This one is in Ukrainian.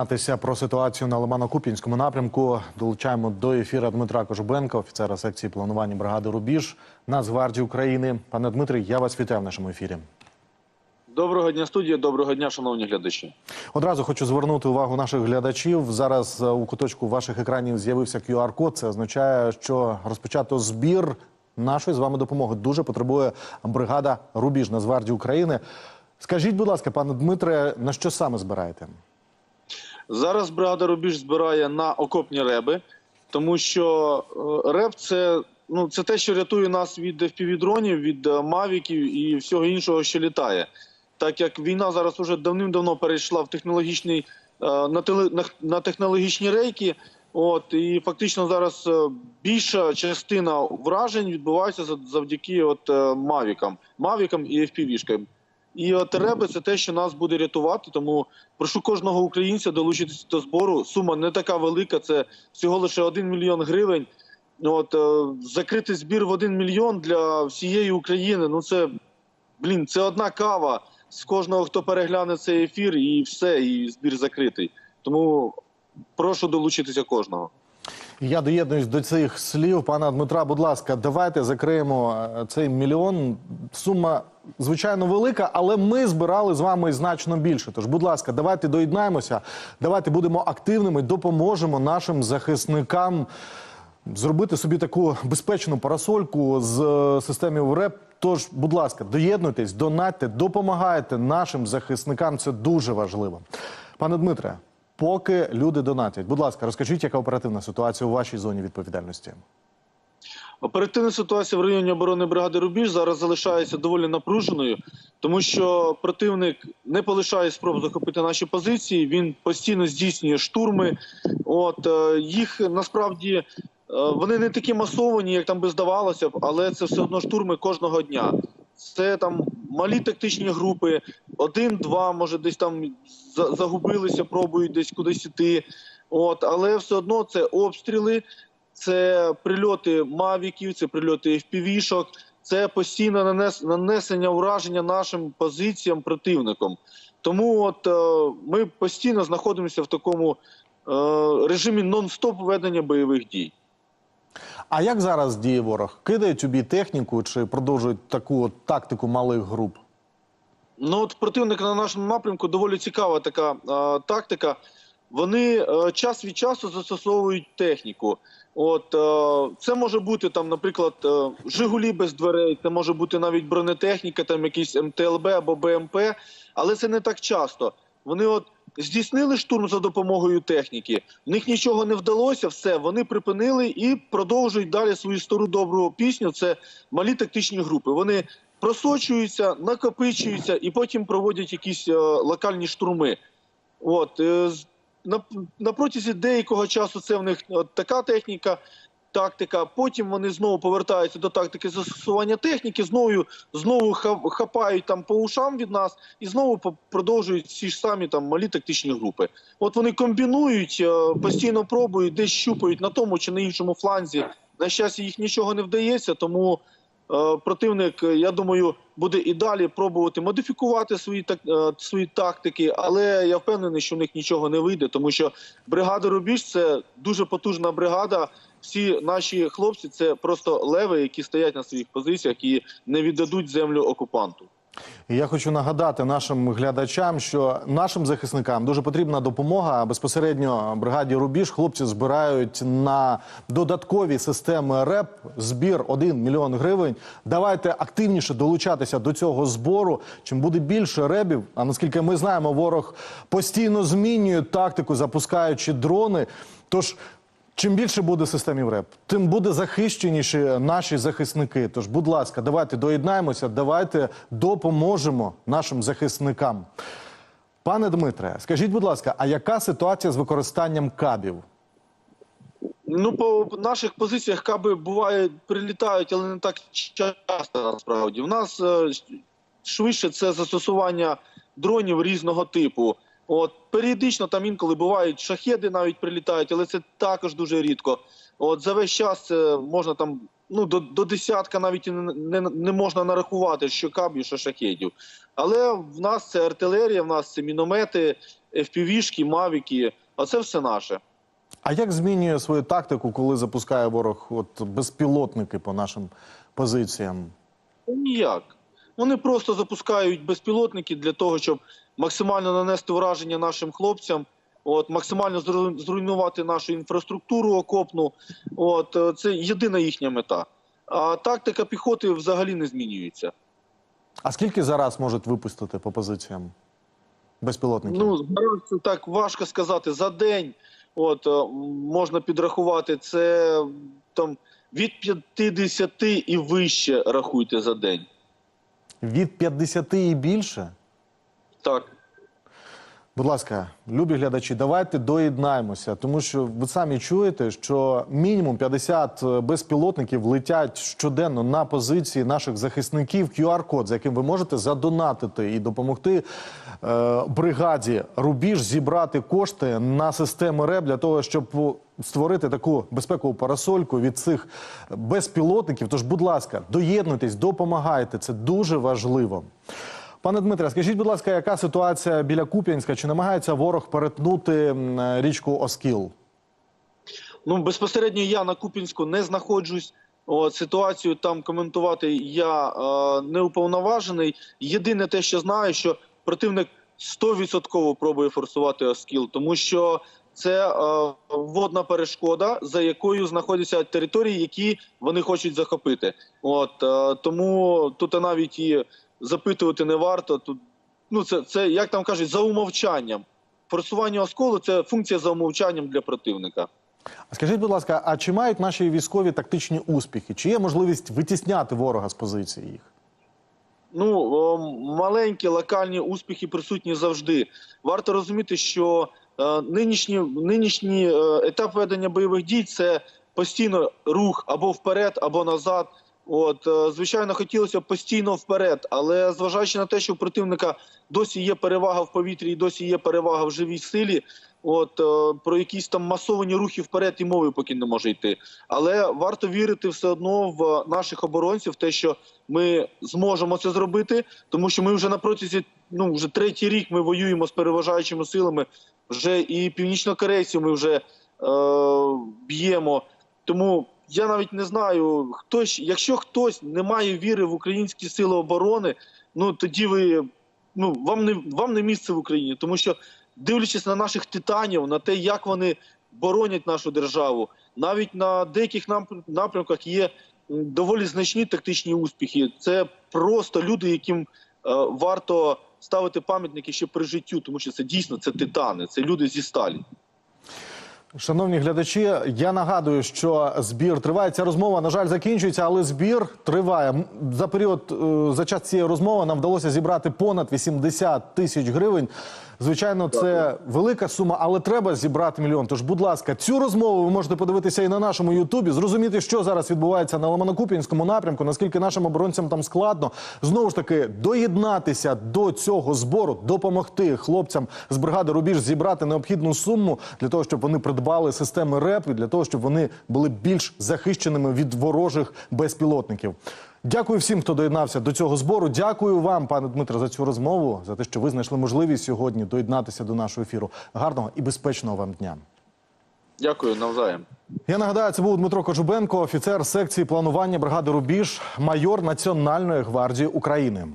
Дізнатися про ситуацію на Лимано-Куп'янському напрямку долучаємо до ефіра Дмитра Кожубенка, офіцера секції планування бригади Рубіж Нацгвардії України. Пане Дмитрий, я вас вітаю в нашому ефірі. Доброго дня, студія. Доброго дня, шановні глядачі. Одразу хочу звернути увагу наших глядачів. Зараз е, у куточку ваших екранів з'явився QR-код. Це означає, що розпочато збір нашої з вами допомоги. Дуже потребує бригада Рубіж Нацгвардії України. Скажіть, будь ласка, пане Дмитре, на що саме збираєте? Зараз бригада Рубіж збирає на окопні реби, тому що е, реб це, ну, це те, що рятує нас від FPV-дронів, від е, мавіків і всього іншого, що літає. Так як війна зараз уже давним-давно перейшла в технологічний е, на, на, на технологічні рейки. От і фактично зараз більша частина вражень відбувається за- завдяки от мавікам, мавікам і FPV-шкам. І от реби це те, що нас буде рятувати. Тому прошу кожного українця долучитися до збору. Сума не така велика, це всього лише 1 мільйон гривень. От е, закрити збір в 1 мільйон для всієї України. Ну це блін, це одна кава з кожного, хто перегляне цей ефір, і все, і збір закритий. Тому прошу долучитися кожного. Я доєднуюсь до цих слів. Пана Дмитра, будь ласка, давайте закриємо е, цей мільйон. Сума звичайно велика, але ми збирали з вами значно більше. Тож, будь ласка, давайте доєднаємося, давайте будемо активними, допоможемо нашим захисникам зробити собі таку безпечну парасольку з е, системою РЕП. Тож, будь ласка, доєднуйтесь, донатьте, допомагайте нашим захисникам. Це дуже важливо. Пане Дмитре, поки люди донатять, будь ласка, розкажіть, яка оперативна ситуація у вашій зоні відповідальності? Оперативна ситуація в районі оборони бригади Рубіж зараз залишається доволі напруженою, тому що противник не полишає спроб захопити наші позиції. Він постійно здійснює штурми. От е, їх насправді е, вони не такі масовані, як там би здавалося б, але це все одно штурми кожного дня. Це там малі тактичні групи, один-два, може, десь там загубилися, пробують десь кудись іти. От, але все одно це обстріли, це прильоти мавіків, це прильоти FPV-шок, це постійне нанес, нанесення ураження нашим позиціям противником. Тому от е, ми постійно знаходимося в такому е, режимі нон-стоп ведення бойових дій. А як зараз діє ворог? Кидають убій техніку чи продовжують таку от тактику малих груп? Ну от противник на нашому напрямку доволі цікава така е, тактика. Вони е, час від часу застосовують техніку. От е, це може бути там, наприклад, е, Жигулі без дверей, це може бути навіть бронетехніка, там якийсь МТЛБ або БМП, але це не так часто. Вони от здійснили штурм за допомогою техніки. В них нічого не вдалося, все вони припинили і продовжують далі свою стару добру пісню. Це малі тактичні групи. Вони просочуються, накопичуються і потім проводять якісь локальні штурми. От на, на протязі деякого часу це в них от, така техніка, тактика. Потім вони знову повертаються до тактики застосування техніки, знову знову ха- хапають там по ушам від нас і знову продовжують ці ж самі там малі тактичні групи. От вони комбінують, е, постійно пробують, десь щупають на тому чи на іншому фланзі. На щастя, їх нічого не вдається, тому е, противник, е, я думаю, буде і далі пробувати модифікувати свої так е, свої тактики, але я впевнений, що в них нічого не вийде, тому що бригада Рубіж це дуже потужна бригада. Всі наші хлопці це просто леви, які стоять на своїх позиціях і не віддадуть землю окупанту. Я хочу нагадати нашим глядачам, що нашим захисникам дуже потрібна допомога. Безпосередньо бригаді Рубіж хлопці збирають на додаткові системи РЕП збір 1 мільйон гривень. Давайте активніше долучатися до цього збору. Чим буде більше ребів, а наскільки ми знаємо, ворог постійно змінює тактику, запускаючи дрони. Тож Чим більше буде системів РЕП, тим буде захищеніші наші захисники. Тож, будь ласка, давайте доєднаємося, давайте допоможемо нашим захисникам. Пане Дмитре, скажіть, будь ласка, а яка ситуація з використанням кабів? Ну, по наших позиціях каби буває прилітають, але не так часто насправді. У нас е, швидше це застосування дронів різного типу. От періодично там інколи бувають шахеди, навіть прилітають, але це також дуже рідко. От за весь час це можна там ну до, до десятка навіть не, не, не можна нарахувати, що кабів, що шахедів. Але в нас це артилерія, в нас це міномети, FPV-шки, мавіки, а це все наше. А як змінює свою тактику, коли запускає ворог от, безпілотники по нашим позиціям? Ніяк. Вони просто запускають безпілотники для того, щоб максимально нанести враження нашим хлопцям, от, максимально зруйнувати нашу інфраструктуру окопну. От, е, це єдина їхня мета. А тактика піхоти взагалі не змінюється. А скільки зараз можуть випустити по позиціям безпілотників? Ну, зараз це так важко сказати. За день от, е, можна підрахувати, це там, від 50 і вище рахуйте за день. Від 50 і більше? Так. Будь ласка, любі глядачі, давайте доєднаємося, тому що ви самі чуєте, що мінімум 50 безпілотників летять щоденно на позиції наших захисників. QR-код, за яким ви можете задонатити і допомогти е, бригаді Рубіж зібрати кошти на системи РЕБ для того, щоб створити таку безпекову парасольку від цих безпілотників. Тож, будь ласка, доєднуйтесь, допомагайте. Це дуже важливо. Пане Дмитре, скажіть, будь ласка, яка ситуація біля Куп'янська? Чи намагається ворог перетнути річку Оскіл? Ну, безпосередньо я на Купінську не знаходжусь. От, ситуацію там коментувати я е, не уповноважений. Єдине те, що знаю, що противник 100% пробує форсувати Оскіл, тому що це е, водна перешкода, за якою знаходяться території, які вони хочуть захопити. От е, тому тут навіть і запитувати не варто. Тут ну це, це як там кажуть, за умовчанням. Форсування осколу це функція за умовчанням для противника. А скажіть, будь ласка, а чи мають наші військові тактичні успіхи? Чи є можливість витісняти ворога з позиції їх? Ну о, маленькі локальні успіхи присутні завжди. Варто розуміти, що е, нинішні, нинішній е, етап ведення бойових дій це постійно рух або вперед, або назад. От е, звичайно, хотілося постійно вперед, але зважаючи на те, що у противника досі є перевага в повітрі і досі є перевага в живій силі. От е, про якісь там масовані рухи вперед і мови поки не може йти. Але варто вірити все одно в наших оборонців, те, що ми зможемо це зробити, тому що ми вже на протязі ну вже третій рік ми воюємо з переважаючими силами. Вже і північнокорейців ми вже е, б'ємо. Тому я навіть не знаю, хто ж- якщо хтось не має віри в українські сили оборони, ну тоді ви ну вам не вам не місце в Україні, тому що дивлячись на наших титанів, на те, як вони боронять нашу державу, навіть на деяких напр- напрямках є доволі значні тактичні успіхи. Це просто люди, яким е, варто ставити пам'ятники ще при життю, тому що це дійсно це титани, це люди зі сталі. Шановні глядачі, я нагадую, що збір триває. Ця розмова, на жаль, закінчується, але збір триває. За період е, за час цієї розмови нам вдалося зібрати понад 80 тисяч гривень. Звичайно, це велика сума, але треба зібрати мільйон. Тож, будь ласка, цю розмову ви можете подивитися і на нашому Ютубі, зрозуміти, що зараз відбувається на Ломонокупінському напрямку, наскільки нашим оборонцям там складно. Знову ж таки, доєднатися до цього збору, допомогти хлопцям з бригади Рубіж зібрати необхідну суму для того, щоб вони придбали системи РЕП для того, щоб вони були більш захищеними від ворожих безпілотників. Дякую всім, хто доєднався до цього збору. Дякую вам, пане Дмитро, за цю розмову, за те, що ви знайшли можливість сьогодні доєднатися до нашого ефіру. Гарного і безпечного вам дня. Дякую навзаєм. Я нагадаю, це був Дмитро Кожубенко, офіцер секції планування бригади Рубіж, майор Національної гвардії України.